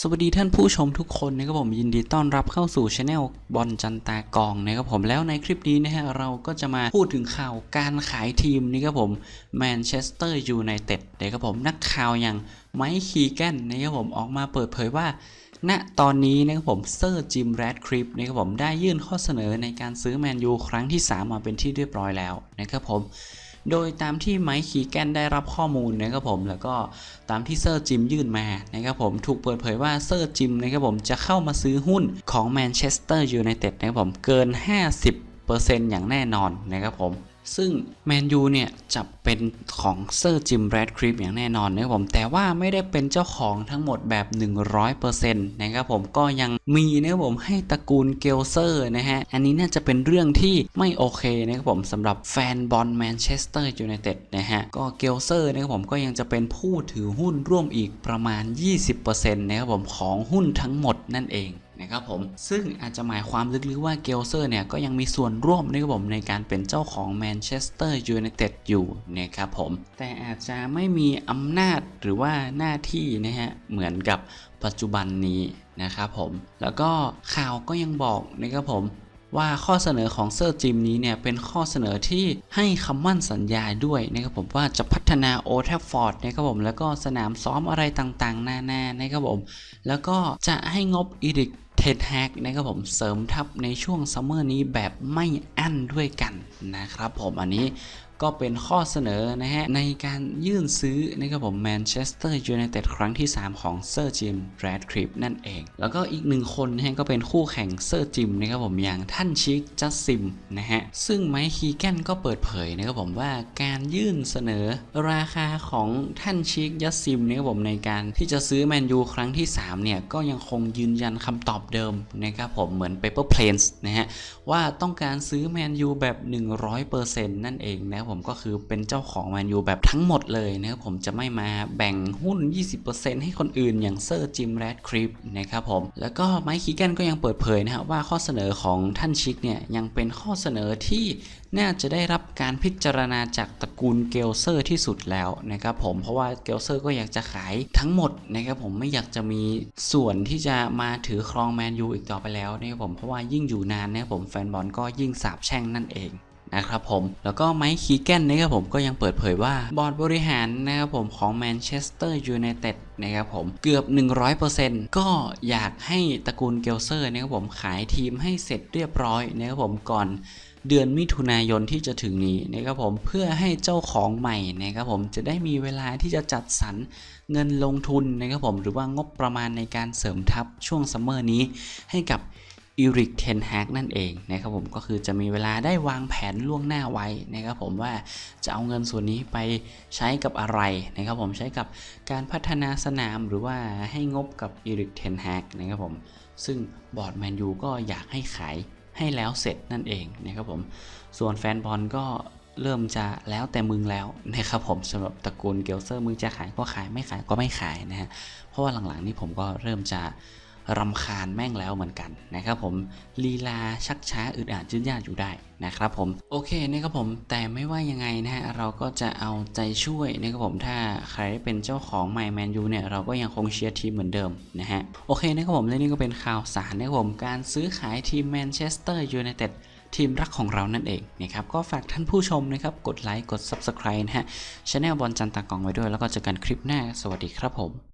สวัสดีท่านผู้ชมทุกคนนะครับผมยินดีต้อนรับเข้าสู่ช anel บอลจันตากองนะครับผมแล้วในคลิปนี้นะฮะเราก็จะมาพูดถึงข่าวการขายทีมนี่ครับผมแมนเชสเตอร์ยูไนเต็ดนะครับผมนักข่าวอย่างไมค์คีแกนนะครับผมออกมาเปิดเผยว่า ณตอนนี้นะครับผมเซอร์จิมแรดคริปนะครับผมได้ยื่นข้อเสนอในการซื้อแมนยูครั้งที่ 3 มาเป็นที่เรียบร้อยแล้วนะครับผม โดยตามที่ไมค์คีแกนได้รับข้อมูลนะครับผมแล้วก็ตามที่เซอร์จิมยื่นมานะครับผมถูกเปิดเผยว่าเซอร์จิมนะครับผมจะเข้ามาซื้อหุ้นของแมนเชสเตอร์ยูไนเต็ดนะครับผมเกิน 50 อย่างแน่นอนนะครับผม ซึ่งแมนยูเนี่ยจะเป็นของเซอร์จิมแรดคริปอย่างแน่นอนนะครับผม แต่ว่าไม่ได้เป็นเจ้าของทั้งหมดแบบ 100%นะครับผมก็ยังมีนะครับผมให้ตระกูลเกลเซอร์นะฮะ อันนี้น่าจะเป็นเรื่องที่ไม่โอเคนะครับผมสำหรับแฟนบอลแมนเชสเตอร์ยูไนเต็ดนะฮะ ก็เกลเซอร์นะครับผมก็ยังจะเป็นผู้ถือหุ้นร่วมอีกประมาณ 20%นะครับผมของหุ้นทั้งหมดนั่นเอง นะครับผมซึ่งอาจจะหมายความลึกๆว่าเกลเซอร์เนี่ยก็ยังมีส่วนร่วมนะครับผมในการเป็นเจ้าของแมนเชสเตอร์ยูไนเต็ดอยู่นะครับผมแต่อาจจะไม่มีอำนาจหรือว่าหน้าที่นะฮะเหมือนกับปัจจุบันนี้นะครับผมแล้วก็ข่าวก็ยังบอกนะครับผมว่าข้อเสนอของเซอร์จิมนี้เนี่ยเป็นข้อเสนอที่ให้คำมั่นสัญญาด้วยนะครับผมว่าจะพัฒนาโอแทฟฟอร์ดนะครับผมแล้วก็สนามซ้อมอะไรต่างๆ นานานะครับผมแล้วก็จะให้งบอีริก ทนแฮกนะครับผมเสริมทัพในช่วงซัมเมอร์นี้แบบไม่อั้นด้วยกันนะครับผมอันนี้ ก็เป็นข้อเสนอนะฮะ ในการยื่นซื้อนะครับผมแมนเชสเตอร์ยูไนเต็ดครั้งที่ 3 ของเซอร์จิมแรดคริปนั่นเอง แล้วก็อีกหนึ่งคนนะฮะก็เป็นคู่แข่งเซอร์จิมนะครับผมอย่างท่านชิกจัสซิมนะฮะ ซึ่งไมค์คีแกนก็เปิดเผยนะครับผมว่าการยื่นเสนอราคาของท่านชิกยัสซิมนะครับผมในการที่จะซื้อแมนยูครั้งที่ 3 เนี่ย ก็ยังคงยืนยันคำตอบเดิมนะครับผมเหมือน Paper Planes นะฮะว่าต้องการซื้อแมนยูแบบ 100%นั่นเองนะครับผมก็คือเป็นเจ้าของแมนยูแบบทั้งหมดเลยนะครับผมจะไม่มาแบ่งหุ้น 20%ให้คนอื่นอย่างเซอร์จิมแรดคริปนะครับผมแล้วก็ไมค์คีแกนก็ยังเปิดเผยนะครับว่าข้อเสนอของท่านชิกเนี่ยยังเป็นข้อเสนอที่น่าจะได้รับการพิจารณาจากตระกูลเกลเซอร์ที่สุดแล้วนะครับผมเพราะว่าเกลเซอร์ก็อยากจะขายทั้งหมดนะครับผมไม่อยากจะมีส่วนที่จะมาถือครองแมนยูอีกต่อไปแล้วนะครับผมเพราะว่ายิ่งอยู่นานนะครับผมแฟนบอลก็ยิ่งสาบแช่งนั่นเอง นะครับผม แล้วก็ไมค์คีแกนนะครับผมก็ยังเปิดเผยว่าบอร์ดบริหารนะครับผมของแมนเชสเตอร์ยูไนเต็ดนะครับผมเกือบ 100%ก็อยากให้ตระกูลเกลเซอร์นะครับผมขายทีมให้เสร็จเรียบร้อยนะครับผมก่อนเดือนมิถุนายนที่จะถึงนี้นะครับผมเพื่อให้เจ้าของใหม่นะครับผมจะได้มีเวลาที่จะจัดสรรเงินลงทุนนะครับผมหรือว่างบประมาณในการเสริมทัพช่วงซัมเมอร์นี้ให้กับ อีริกเทนแฮกนั่นเองนะครับผมก็คือจะมีเวลาได้วางแผนล่วงหน้าไว้นะครับผมว่าจะเอาเงินส่วนนี้ไปใช้กับอะไรนะครับผมใช้กับการพัฒนาสนามหรือว่าให้งบกับอีริกเทนแฮกนะครับผมซึ่งบอร์ดแมนยูก็อยากให้ขายให้แล้วเสร็จนั่นเองนะครับผมส่วนแฟนบอลก็เริ่มจะแล้วแต่มึงแล้วนะครับผมสำหรับตระกูลเกลเซอร์มึงจะขายก็ขายไม่ขายก็ไม่ขายนะฮะเพราะว่าหลังๆนี่ผมก็เริ่มจะ รำคาญแม่งแล้วเหมือนกันนะครับผมลีลาชักช้าอึดอัดยืดยาดอยู่ได้นะครับผมโอเคนะครับผมแต่ไม่ว่ายังไงนะฮะเราก็จะเอาใจช่วยนะครับผมถ้าใครเป็นเจ้าของไมแมนยูเนี่ยเราก็ยังคงเชียร์ทีมเหมือนเดิมนะฮะโอเคนะครับผมและนี่ก็เป็นข่าวสารนะครับผมการซื้อขายทีมแมนเชสเตอร์ยูไนเต็ดทีมรักของเรานั่นเองนะครับก็ฝากท่านผู้ชมนะครับกดไลค์กด Subscribe นะฮะช anel บอลจันตากองไว้ด้วย แล้วก็เจอกันคลิปหน้า สวัสดีครับผม